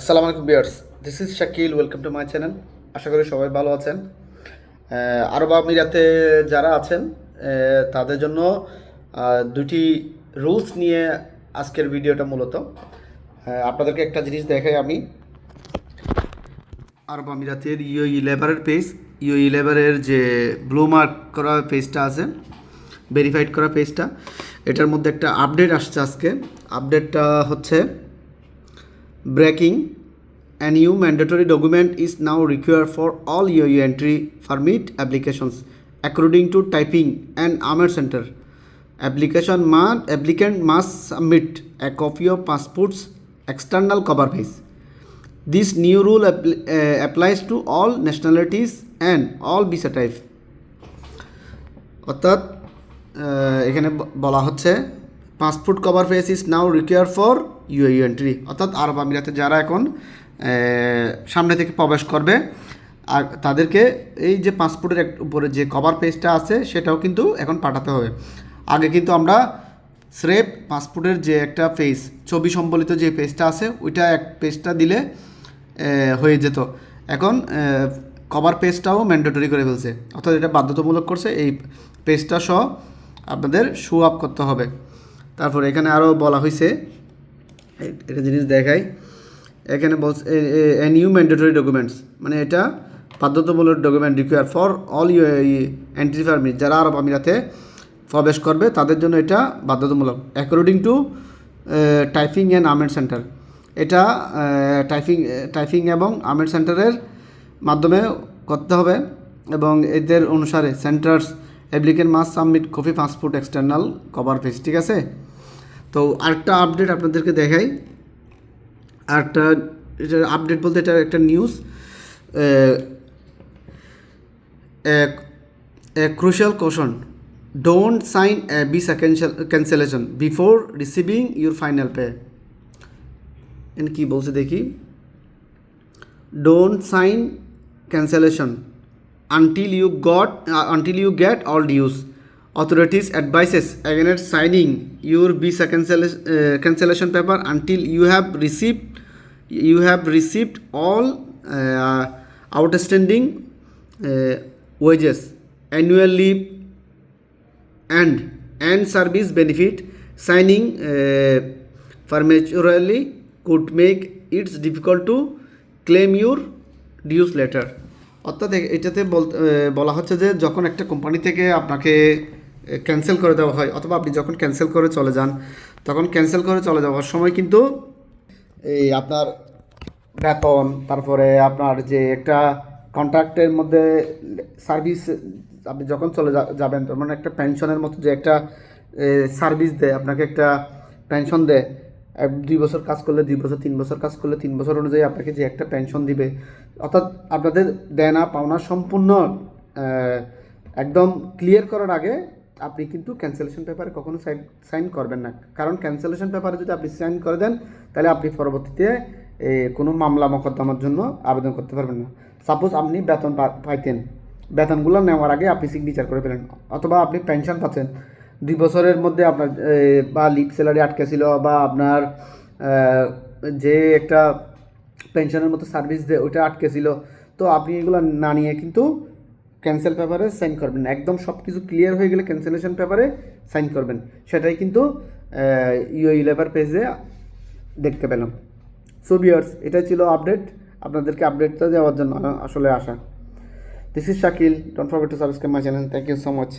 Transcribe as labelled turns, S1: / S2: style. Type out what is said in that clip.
S1: আসসালামু আলাইকুম viewers this is Shakil welcome to my channel আশা করি সবাই ভালো আছেন। আরব আমিরাতে যারা আছেন তাদের জন্য দুটি রুলস নিয়ে আজকের ভিডিওটা মূলত। আপনাদেরকে একটা জিনিস দেখাই আমি। আরব আমিরাতের ইও ইলেভারের পেজ ইও ইলেভারের যে ব্লু মার্ক করা পেজটা আছে ভেরিফাইড করা পেজটা এটার মধ্যে একটা আপডেট আসছে আজকে। আপডেটটা হচ্ছে breaking a new mandatory document is now required for all UAE entry permit applications according to typing and Ahmed Center. Application must, applicant must submit a copy of passport's external cover page. This new rule appl- uh, applies to all nationalities and all visa type. অর্থাৎ এখানে বলা হচ্ছে passport cover page is now require for UAE entry অর্থাৎ আরব আমিরাতে যারা এখন সামনে থেকে প্রবেশ করবে, আর তাদেরকে এই যে পাসপোর্টের উপরে যে কভার পেজটা আছে, সেটাও কিন্তু এখন পাঠাতে হবে। আগে কিন্তু আমরা স্রেফ পাসপোর্টের যে একটা পেজ ছবি সম্বলিত যে পেজটা আছে, ওইটা এক পেজটা দিলে হয়ে যেত। এখন কভার পেজটাও ম্যান্ডেটরি করে ফেলছে। অর্থাৎ এটা বাধ্যতামূলক করছে, এই পেজটা সহ আপনাদের শো আপ করতে হবে। তারপর এখানে আরও বলা হয়েছে একটা জিনিস দেখাই, এখানে বলছে, এ নিউ ম্যান্ডেটরি ডকুমেন্টস মানে এটা বাধ্যতামূলক document require for all U entry permit যারা আরব আমিরাতে প্রবেশ করবে, তাদের জন্য এটা বাধ্যতামূলক according to typing and Amer centre এটা টাইপিং টাইপিং এবং আমেন্ট সেন্টারের মাধ্যমে করতে হবে এবং এদের অনুসারে centres applicant must submit copy passport external cover page, ঠিক আছে? তো আরেকটা আপডেট আপনাদেরকে দেখাই। আরেকটা এটা আপডেট বলতে এটা একটা news. Crucial caution don't sign a visa cancellation before receiving your final pay N কি বলছে দেখি? Don't sign cancellation until you got uh, until you get all dues. Authorities advises against signing your visa cancellation, uh, cancellation paper until you have received you have received all uh, outstanding uh, wages annual leave and and service benefit. Signing uh, prematurely could make it difficult to claim your dues later অর্থাৎ এটাতে বলা হচ্ছে যে যখন একটা company থেকে আপনাকে cancel করে দেওয়া হয়, অথবা আপনি যখন ক্যান্সেল করে চলে যান, তখন ক্যান্সেল করে চলে যাওয়ার সময় কিন্তু এই আপনার বেতন, তারপরে আপনার যে একটা কন্ট্রাক্টের মধ্যে সার্ভিস আপনি যখন চলে যাবেন মানে একটা পেনশনের মতো যে একটা সার্ভিস দেয়, আপনাকে একটা পেনশন দেয় দুই বছর কাজ করলে, দুই বছর, তিন বছর কাজ করলে, তিন বছর অনুযায়ী আপনাকে যে একটা পেনশন দিবে। অর্থাৎ আপনাদের দেনা, পাওনা সম্পূর্ণ একদম ক্লিয়ার করার আগে আপনি কিন্তু ক্যান্সেলেশন পেপারে কখনো সাইন সাইন করবেন না। কারণ ক্যান্সেলেশন পেপারে যদি আপনি সাইন করে দেন, তাহলে আপনি পরবর্তীতে কোনো মামলা মোকদ্দমার জন্য আবেদন করতে পারবেন না। সাপোজ আপনি বেতন পাইতেন। বেতনগুলো নেওয়ার আগে আপনি সিগনেচার করে ফেলেন, অথবা আপনি পেনশন পাচ্ছেন। দুই বছরের মধ্যে আপনার বা লিপ স্যালারি আটকে ছিল বা আপনার যে একটা পেনশনের মতো সার্ভিস দেয় ওটা আটকে ছিল তো আপনি এগুলো না নিয়ে কিন্তু ক্যান্সেল পেপারে সাইন করবেন। একদম সব কিছু ক্লিয়ার হয়ে গেলে ক্যান্সেলেশন পেপারে সাইন করবেন। সেটাই কিন্তু ইউ ইলেভার পেজে দেখতে পেলাম। সো বিয়ার্স এটাই ছিল আপডেট আপনাদেরকে আপডেটটা দেওয়ার জন্য আসলে আসা this is Shakil don't forget to subscribe my channel thank you so much